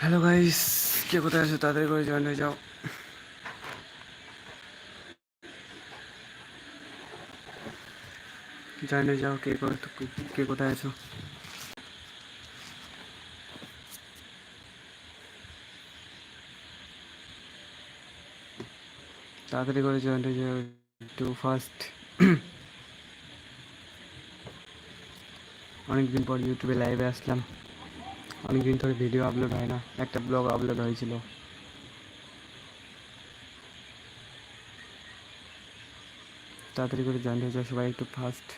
Hello guys কে কোথায় আছো? তাদের করে জয়েন হয়ে যাও। জয়েন হয়ে যাও। কে কে কোথায় আছো? তাড়াতাড়ি করে জয়েন হয়ে যাও। একটু ফার্স্ট অনেকদিন পর ইউটিউবে লাইভে আসলাম। অনেকদিন ধরে ভিডিও আপলোড হয় না, একটা ব্লগ আপলোড হয়েছিল। তাড়াতাড়ি করে জয়েন হয়ে যাও সবাই একটু ফার্স্ট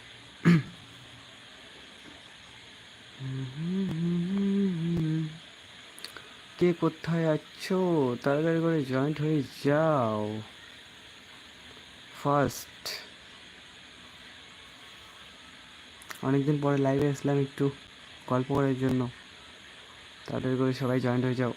কে কোথায় আছো? তাড়াতাড়ি করে জয়েন্ট হয়ে যাও। ফার্স্ট অনেকদিন পরে লাইভে আসলাম একটু গল্প করার জন্য। তাদের করে সবাই জয়েন্ট হয়ে যাও।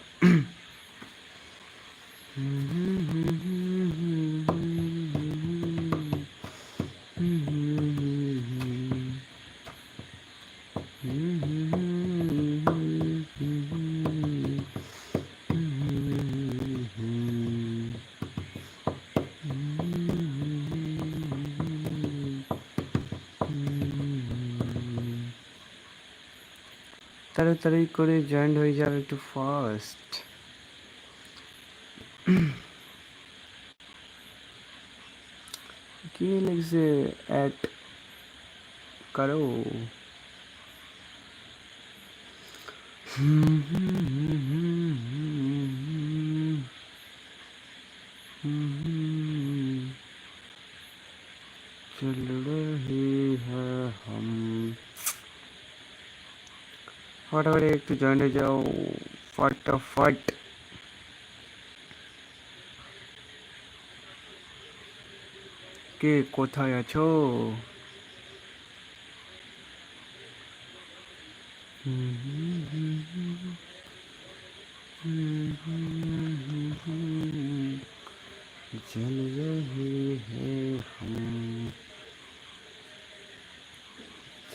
তাড়াতাড়ি করে জয়েন্ট হয়ে যাও একটু ফার্স্ট কি লিখছে অ্যাড করো चल फटाफट একটু জয়েন হয়ে যাও ফটাফট কে কোথায় আছো चल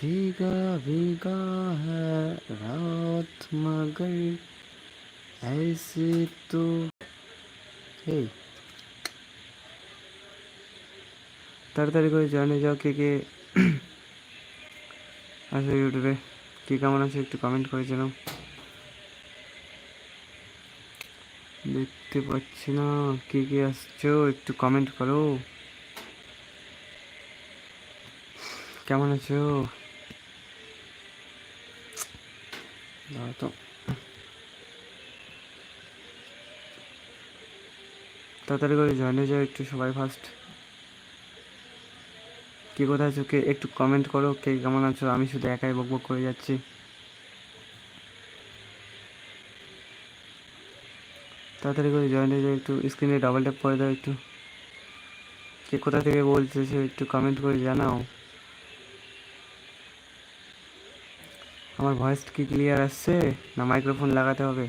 भीगा भीगा है रात मगर ऐसे तो এই তাড়াতাড়ি করে জানে যাও কে কে আসো ইউটিউবে কে কেমন আছে একটু কমেন্ট করে জানাও দেখতে পাচ্ছি না কে কে আসছো একটু কমেন্ট করো কেমন আছো তো তাড়াতাড়ি করে জয়েন হয়ে যাও একটু সবাই ফার্স্ট কে কোথায় আছো কে একটু কমেন্ট করো, কে কেমন আছো? আমি শুধু একাই বক বক করে যাচ্ছি। তাড়াতাড়ি করে জয়েন হয়ে যাও একটু স্ক্রিনে ডাবল ট্যাপ করে দাও একটু। কে কোথা থেকে বলছে সে একটু কমেন্ট করে জানাও। আমার ভয়েস কি ক্লিয়ার আসছে? না মাইক্রোফোন লাগাতে হবে?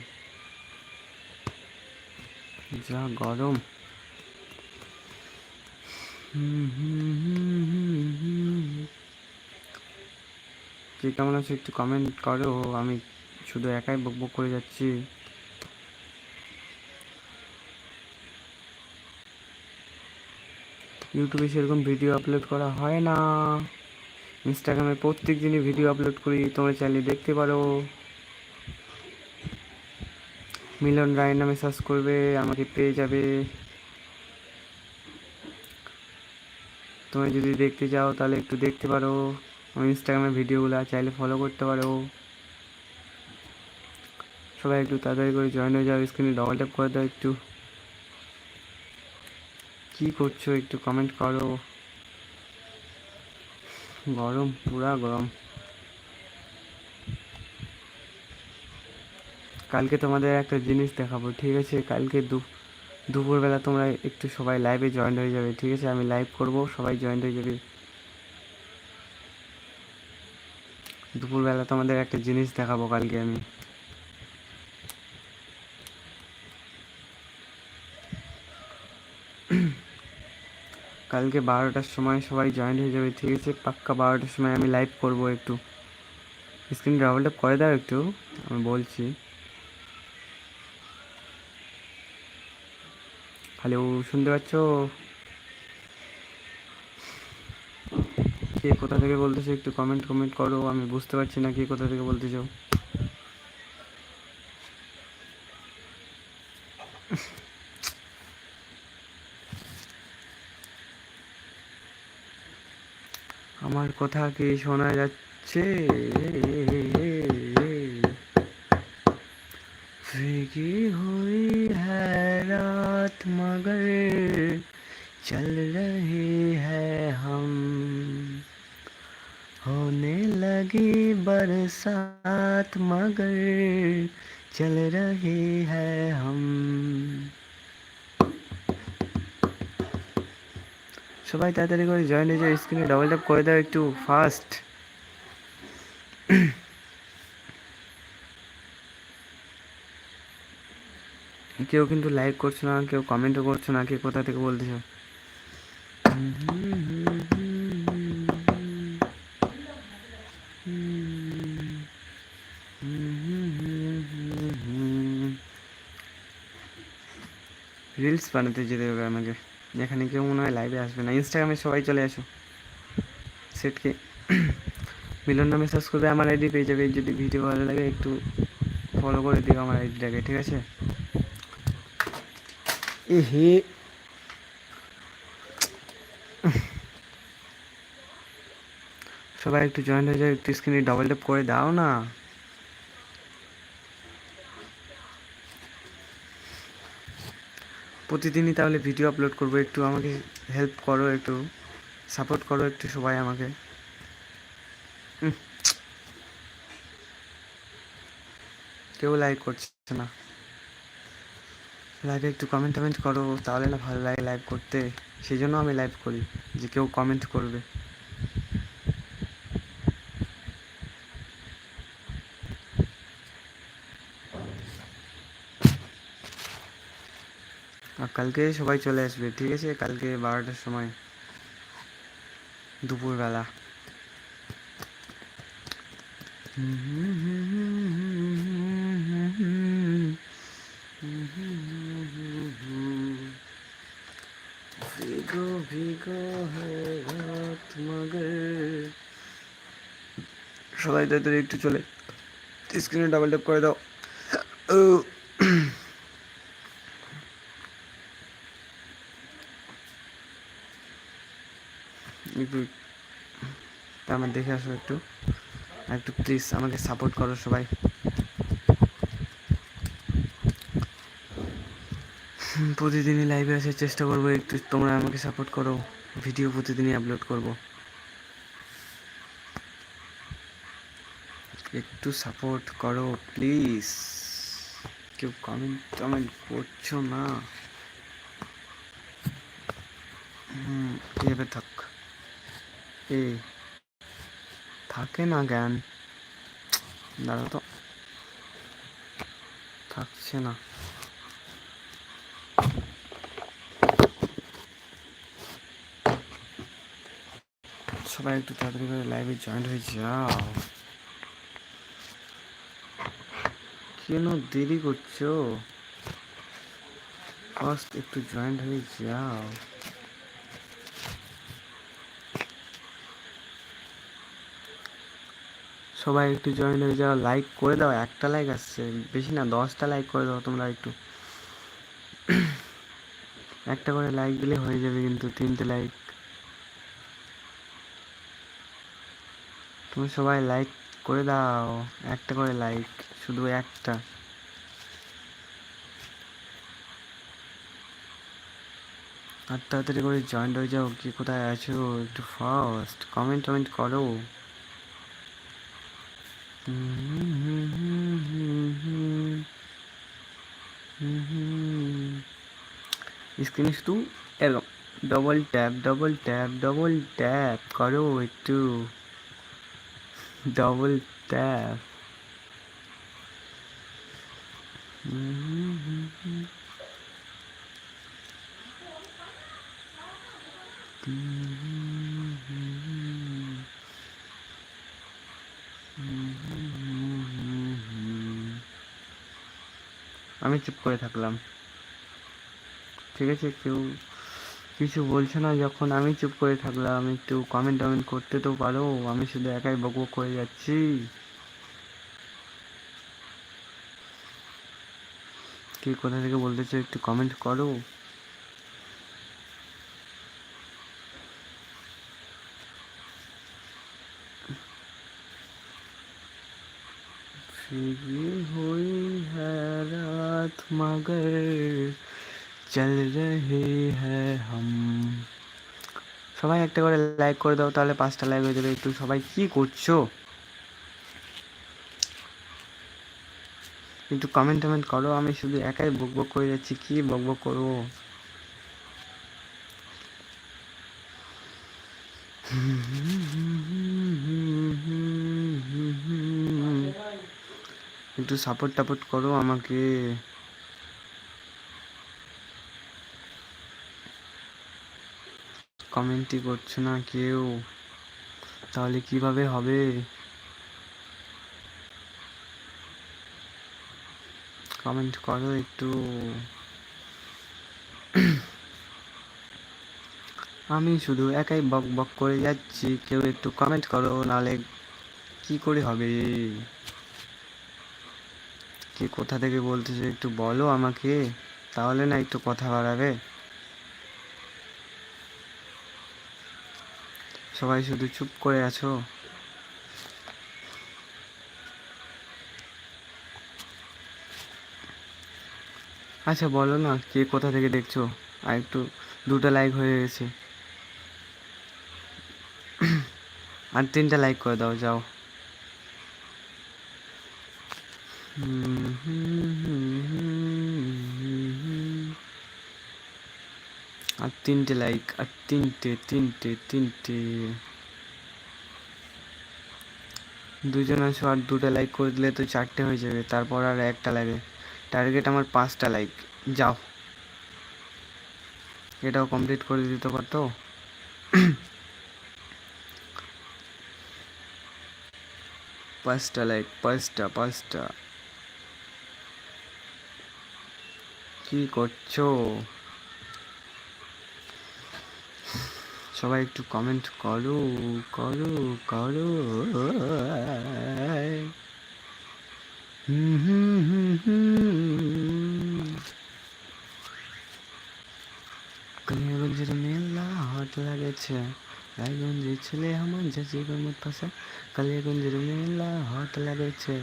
যা গরম। কে কেমন আছো একটু কমেন্ট করো, আমি শুধু একাই বক বক করে যাচ্ছি। ইউটিউবে সেরকম ভিডিও আপলোড করা হয় না। ইনস্টাগ্রামে প্রত্যেক দিনই ভিডিও আপলোড করি, তোমরা চাইলে দেখতে পারো। মিলন রায় নামে সার্চ করবে, আমাকে পেয়ে যাবে। তুমি যদি দেখতে চাও তাহলে একটু দেখতে পারো। আমার ইনস্টাগ্রামে ভিডিওগুলো চাইলে ফলো করতে পারো। সবাই একটু তাড়াতাড়ি করে জয়েন হয়ে যাও স্ক্রিনে ডবল ট্যাপ করে দাও একটু। কি করছ একটু কমেন্ট করো। গরম, পুরা গরম। কালকে তোমাদের একটা জিনিস দেখাবো, ঠিক আছে? কালকে দুপুর দুপুরবেলা তোমরা একটু সবাই লাইভে জয়েন হয়ে যাবে, ঠিক আছে? আমি লাইভ করব, সবাই জয়েন হয়ে যাবে। দুপুরবেলা তোমাদের একটা জিনিস দেখাবো কালকে আমি। কালকে বারোটার সময় সবাই জয়েন্ট হয়ে যাবে, ঠিক আছে? পাক্কা বারোটার সময় আমি লাইভ করব একটু। স্ক্রিন ডাবল করে দাও একটু, আমি বলছি। হ্যালো শুনতে পাচ্ছ? কে কোথা থেকে বলতেছো একটু কমেন্ট কমেন্ট করো, আমি বুঝতে পারছি না কে কোথা থেকে বলতেছো। কথা কি শোনা যাচ্ছে फीकी हुई है रात मगर चल रही है हम होने लगी बरसात मगर चल रही है हम সবাই তাড়াতাড়ি করে জয়েন হয়ে যাও স্ক্রিনে ডবল ট্যাপ করে দাও একটু ফাস্ট কেউ কিন্তু লাইক করছ না, কেউ কমেন্টও করছ না, কে কোথা থেকে বলতেছো? রিলস বানাতে যেতে হবে আমাকে। যেখানে কেউ মনে হয় লাইভে আসবে না। ইনস্টাগ্রামে সবাই চলে আসো। সেটকে মিলন নামে সার্চ করবে, আমার আইডি পেয়ে যাবে। যদি ভিডিও ভালো লাগে, একটু ফলো করে দিও আমার আইডিটাকে ঠিক আছে? এ হে সবাই একটু জয়েন হয়ে যায় একটু স্ক্রিনে ডবল ট্যাপ করে দাও না। প্রতিদিনই তাহলে ভিডিও আপলোড করব। একটু আমাকে হেল্প করো, একটু সাপোর্ট করো, একটু সবাই আমাকে। কেউ লাইক করছে না। লাইভে একটু কমেন্ট টমেন্ট করো, তাহলে না ভালো লাগে লাইভ করতে। সেই জন্য আমি লাইভ করি, যে কেউ কমেন্ট করবে। কালকে সবাই চলে আসবে, ঠিক আছে? কালকে বারোটার সময়, দুপুরবেলা। ভিগো সবাই তাদের একটু চলে। স্ক্রিনে ডাবল ট্যাপ করে দাও ও একটু আমার দেখে আসো একটু। একটু প্লিজ আমাকে সাপোর্ট করো সবাই। প্রতিদিনই লাইভে আসার চেষ্টা করব, একটু তোমরা আমাকে সাপোর্ট করো। ভিডিও প্রতিদিনই আপলোড করব। একটু সাপোর্ট করো প্লিজ কেউ কমেন্ট টমেন্ট করছ না। হুম এভাবে থাক। এ থাকে না জ্ঞান দাঁড়া তো থাকছে না। সবাই একটু তাড়াতাড়ি করে লাইভে জয়েন হয়ে যাও। কেন দেরি করছ? ফার্স্ট একটু জয়েন্ট হয়ে যাও। সবাই একটু জয়েন হয়ে যাও লাইক করে দাও, একটা লাইক আসছে। বেশি না, দশটা লাইক করে দাও তোমরা একটু। একটা করে লাইক দিলে হয়ে যাবে কিন্তু তিনটে লাইক তুমি সবাই লাইক করে দাও, একটা করে লাইক শুধু একটা। আর তাড়াতাড়ি করে জয়েন্ট হয়ে যাও, কি কোথায় আছো একটু ফার্স্ট কমেন্ট টমেন্ট করো। স্ক্রিনে শুধু এরকম double tap double tap double tap করো একটু ডবল ট্যাপ চুপ করে থাকলাম। ঠিক আছে, কেউ কিছু বলছে না, যখন আমি চুপ করে থাকলাম, একটু কমেন্ট টমেন্ট করতে তো পারো, আমি শুধু একাই বক বক করে যাচ্ছি। কে কোথা থেকে বলতে বলতেছো একটু কমেন্ট করো। সবাই একটা করে লাইক করে দাও, তাহলে পাঁচটা লাইক হয়ে যাবে। একটু সবাই কি করছ? একটু কমেন্ট টমেন্ট করো, আমি শুধু একাই বক বক করে যাচ্ছি, কি বক বক করব? একটু সাপোর্ট টাপোর্ট করো আমাকে। কমেন্টই করছ না কেউ? তাহলে কীভাবে হবে? কমেন্ট করো একটু। আমি শুধু একাই বক বক করে যাচ্ছি। কেউ একটু কমেন্ট করো নাহলে কি করে হবে? কে কোথা থেকে বলতেছে একটু বলো আমাকে, তাহলে না একটু কথা বাড়াবে। সবাই শুধু চুপ করে আছো? আচ্ছা বলো না, কে কোথা থেকে দেখছ? আর একটু দুটো লাইক হয়ে গেছে। আর তিনটা লাইক করে দাও, যাও। আর তিনটে লাইক আর তিনটে তিনটে তিনটে। দুজন আছো আর দুটো লাইক করে দিলে তো চারটে হয়ে যাবে, তারপর আর একটা লাগে। টার্গেট আমার পাঁচটা লাইক যাও। এটাও কমপ্লিট করে দিতে পারতো? পাঁচটা লাইক পাঁচটা পাঁচটা। কি করছ? সবাই একটু কমেন্ট করো করো করো। হুম মেলা হট লাগেছে। রায়গঞ্জের ছেলে আমার গরমত পাশে কালিয়াগঞ্জের মেলা হট লাগেছে।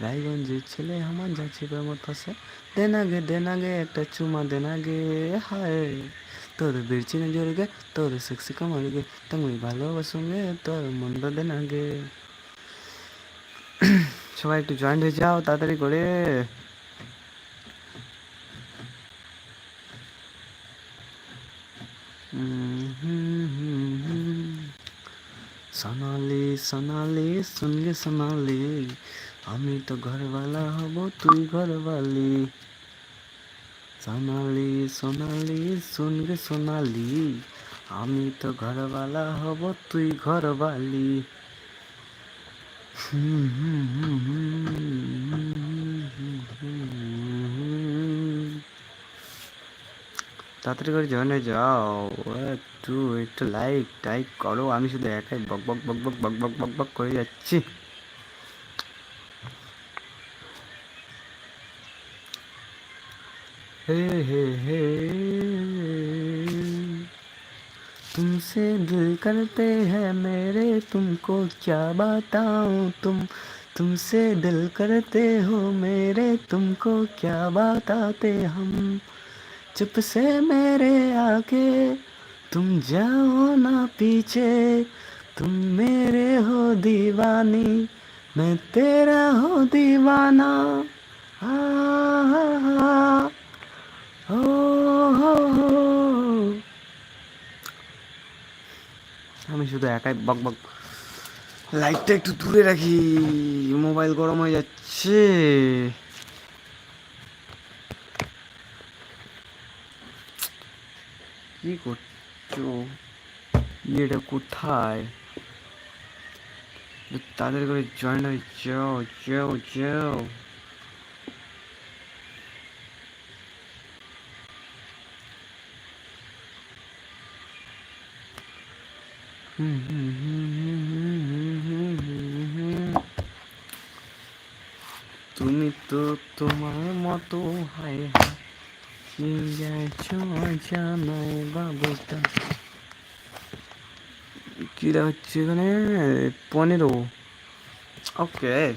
রায়গঞ্জের ছেলে আমার যাচ্ছে গরমত পাশে দেন আগে দেন আগে একটা চুমা দেন আগে হায়। তোর বিরচি না জোরগে তোর সেক্সি কামারগে তুমি ভালোবাসুঙ্গে তোর মনটা দেন আগে সবাই একটু জয়েন্ট হয়ে যাও তাড়াতাড়ি করে সোনালি সোনালি শুনগে সোনালি আমি তো ঘরওয়ালা হব তুই ঘরওয়ালি সোনালি সোনালি শুনগে সোনালি, আমি তো ঘরওয়ালা হব, তুই হুম তাড়াতাড়ি করে জয়েন যাও। একটু একটু লাইক টাইক করো। আমি শুধু একাই বক বক বক বক বক বক বক বক করে যাচ্ছি। हे हे हे। तुमसे दिल करते हैं मेरे तुमको क्या बताऊँ तुम? तुमसे दिल करते हो मेरे तुमको क्या बताते हम? चुप से मेरे आके तुम जाओ ना पीछे। तुम मेरे हो दीवानी मैं तेरा हो दीवाना। आ, आ, आ, ও আমি শুধু একাই বক বক। লাইটটা একটু দূরে রাখি, মোবাইল গরম হয়ে যাচ্ছে। কি করছ? এটা কোথায়? তাদের করে জয়েন হয়ে যাও যাও যাও। তুমি তো তোমার মতো গেছো জানাই বাবুটা। কিরা হচ্ছে এখানে? পনেরো। ওকে।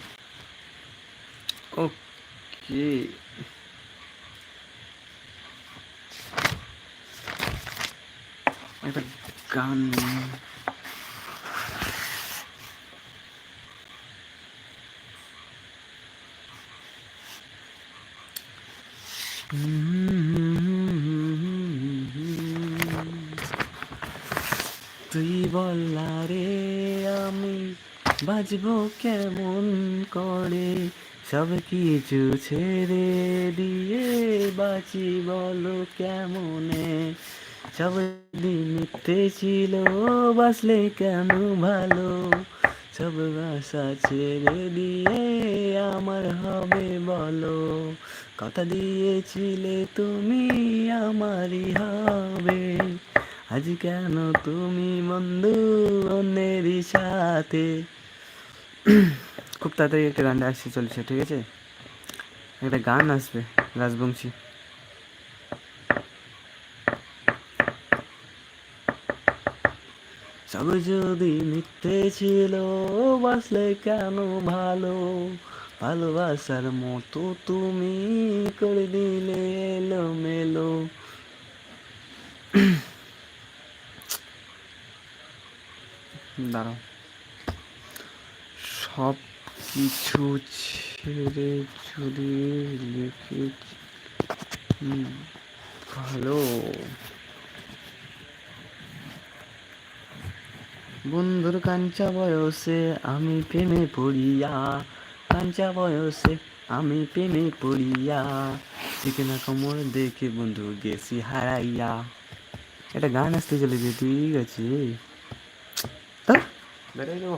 ওকে। একটা গান তুই বললা রে, আমি বাজবো কেমন করে? সব কিছু ছেড়ে দিয়ে বাঁচি বলো কেমনে? সব দিন ছিল বাসলে কেন ভালো? সব আশা ছেড়ে দিয়ে আমার হবে বলো? কথা দিয়েছিলে তুমি, আমারই হবে। আজ কেন তুমি বন্ধু অন্যেরই সাথে? খুব তাড়াতাড়ি একটা গানটা আসছে চলছে, ঠিক আছে? একটা গান আসবে, রাজবংশী। সব যদি মিথ্যে ছিল বাসলে কেন ভালো? ভালোবাসার মতো তুমি করে দিলে এলো মেলো দাঁড়াও। সব কিছু ছেড়ে যদি লিখে ভালো। বন্ধুর কাঞ্চা বয়সে আমি প্রেমে পড়িয়া, কাঞ্চা বয়সে আমি প্রেমে পড়িয়া চিকেনা কোমর দেখে বন্ধু গেছি হারাইয়া একটা গান আসতে চলেছে, ঠিক আছে? 어? 내려줘.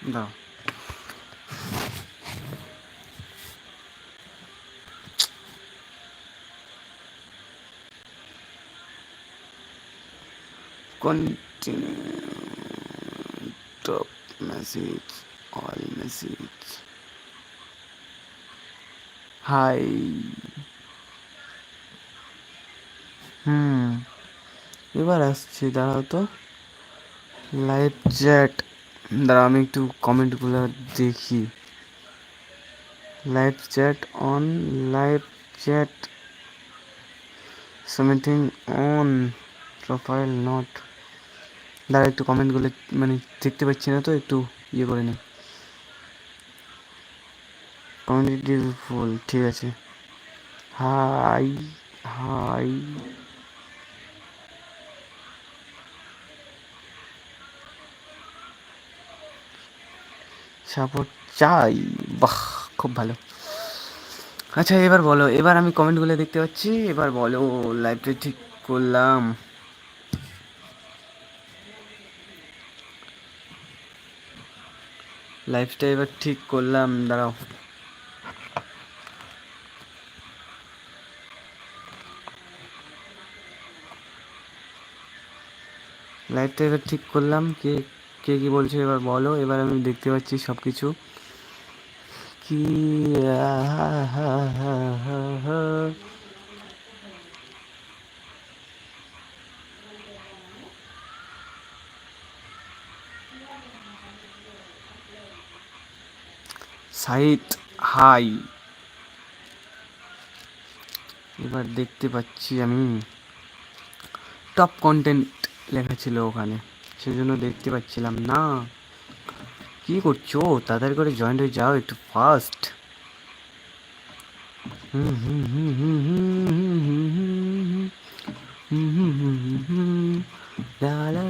나. Continue. Top message. All message hi hmm এবার আসছি, দাঁড়াও তো। লাইভ চ্যাট দাঁড়াও, আমি একটু কমেন্টগুলো দেখি। Live chat on live chat something on profile not দাঁড়া একটু কমেন্টগুলো মানে দেখতে পাচ্ছি না তো, একটু ইয়ে করে নিই কমেন্ট ফুল ঠিক আছে। হাই হাই সাপোর্ট চাই, বাহ, খুব ভালো। আচ্ছা এবার বলো, এবার আমি কমেন্টগুলো দেখতে পাচ্ছি, এবার বলো লাইভটা ঠিক করলাম। লাইফটা এবার ঠিক করলাম, দাঁড়াও। লাইফটা এবার ঠিক করলাম, কে কে কি বলছো এবার বলো, এবার আমি দেখতে পাচ্ছি সব কিছু কি সাইট হাই এবার দেখতে পাচ্ছি আমি টপ কন্টেন্ট লেখা ছিল ওখানে সেজন্য দেখতে পাচ্ছিলাম না কি করছ তাদের করে জয়েন্ট হয়ে যাও একটু ফাস্ট হুম হুম হুম হুম হুম হুম হুম হুম হুম হুম হুম লা লা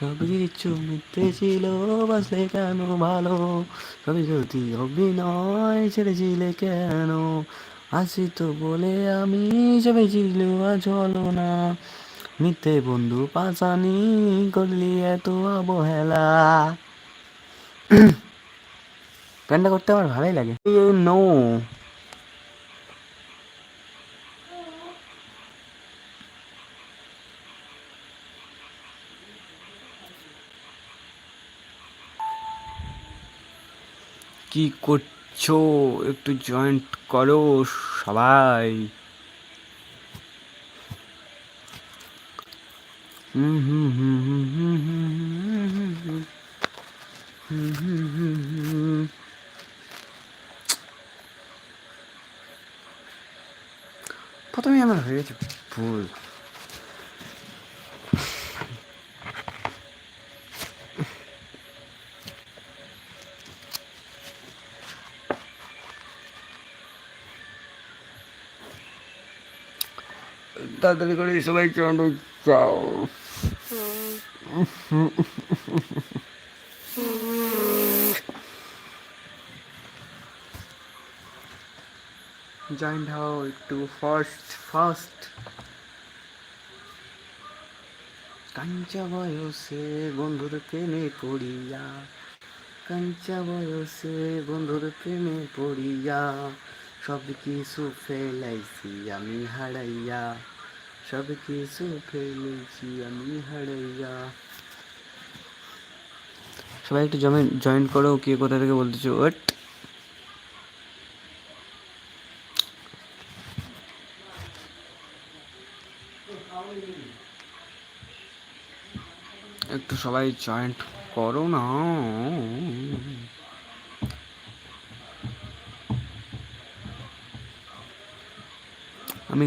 কিছু মিথ্যে ছিল বাসলে কেন ভালো? সবই যদি অভিনয় ছেড়েছিলে কেন? আসি তো বলে আমি সবাই ছিল চলো না। মিথ্যে বন্ধু পাশানি করলি এত অবহেলা। প্যান্টটা করতে আমার ভালোই লাগে। নো কি করছ? একটু জয়েন্ট করো সবাই। হুম হুম হুম হুম হুম হুম হুম হুম হুম হুম হুম প্রথমে আমার হয়ে গেছে ভুল তাড়াতাড়ি করে সবাই চন্ড চাও জয়েন্ট হও একটু ফার্স্ট ফার্স্ট কাঞ্চা বয়সে বন্ধুর প্রেমে পড়িয়া। কাঞ্চা বয়সে বন্ধুর প্রেমে পড়িয়া। সব কিছু ফেলাইছি আমি হারাইয়া। সব কিছু ফেলেছি আমি হারাইয়া সবাই একটু জয়েন জয়েন করো, কে কোথা থেকে বলতেছো? ওট। একটু সবাই জয়েন্ট করো না। আমি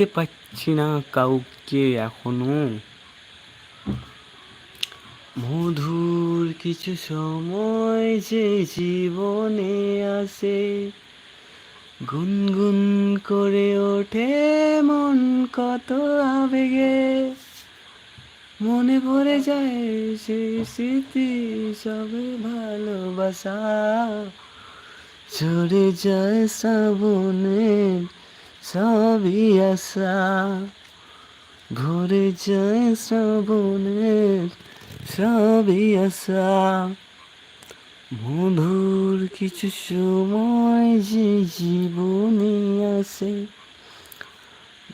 দেখতে পাচ্ছি না কাউকে এখনও। মধুর কিছু সময় যে জীবনে আসে, গুনগুন করে ওঠে মন কত আবেগে। মনে পড়ে যায় সে স্মৃতি সবে ভালোবাসা চড়ে যায় শ্রাবণের সবই আশা ভরে যায় শ্রাবণের সবই আশা মধুর কিছু সময় যে জীবনে আসে,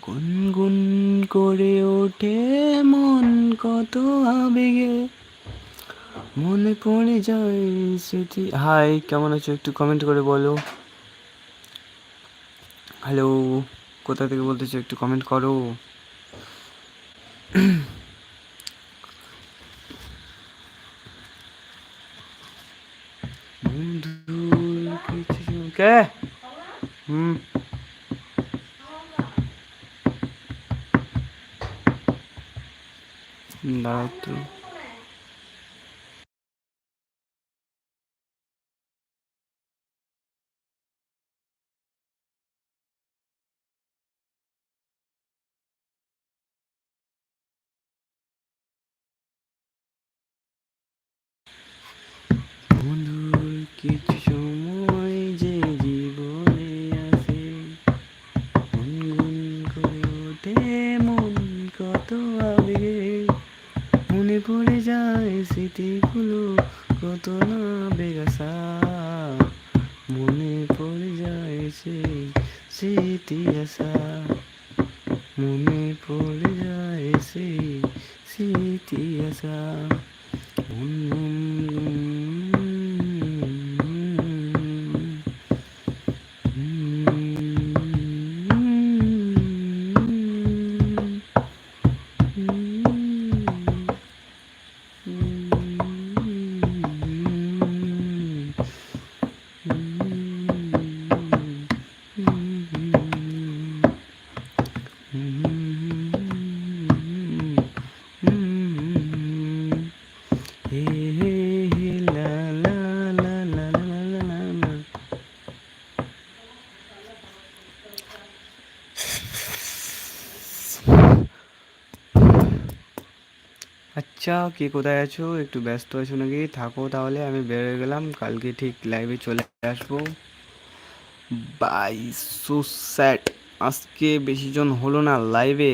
গুনগুন করে ওঠে মন কত আবেগে। মনে পড়ে যায় স্মৃতি। হাই কেমন আছো? একটু কমেন্ট করে বলো। হ্যালো কোথা থেকে বলতেছো একটু কমেন্ট করো। কে? হুম। দাঁড়াও তো বন্ধুর কিছু সময় যে জীবনে আসে গুনগুন করে ওঠে, মন কত আবেগে। মনে পড়ে যায় স্মৃতিগুলো কত না বেগাসা। মনে পড়ে যায় সেই স্মৃতি আসা মনে আচ্ছা কে কোথায় আছো? একটু ব্যস্ত আছো নাকি? থাকো তাহলে, আমি বেরোয় গেলাম। কালকে ঠিক লাইভে চলে আসব। বাই সো স্যাট আজকে বেশি জন হলো না লাইভে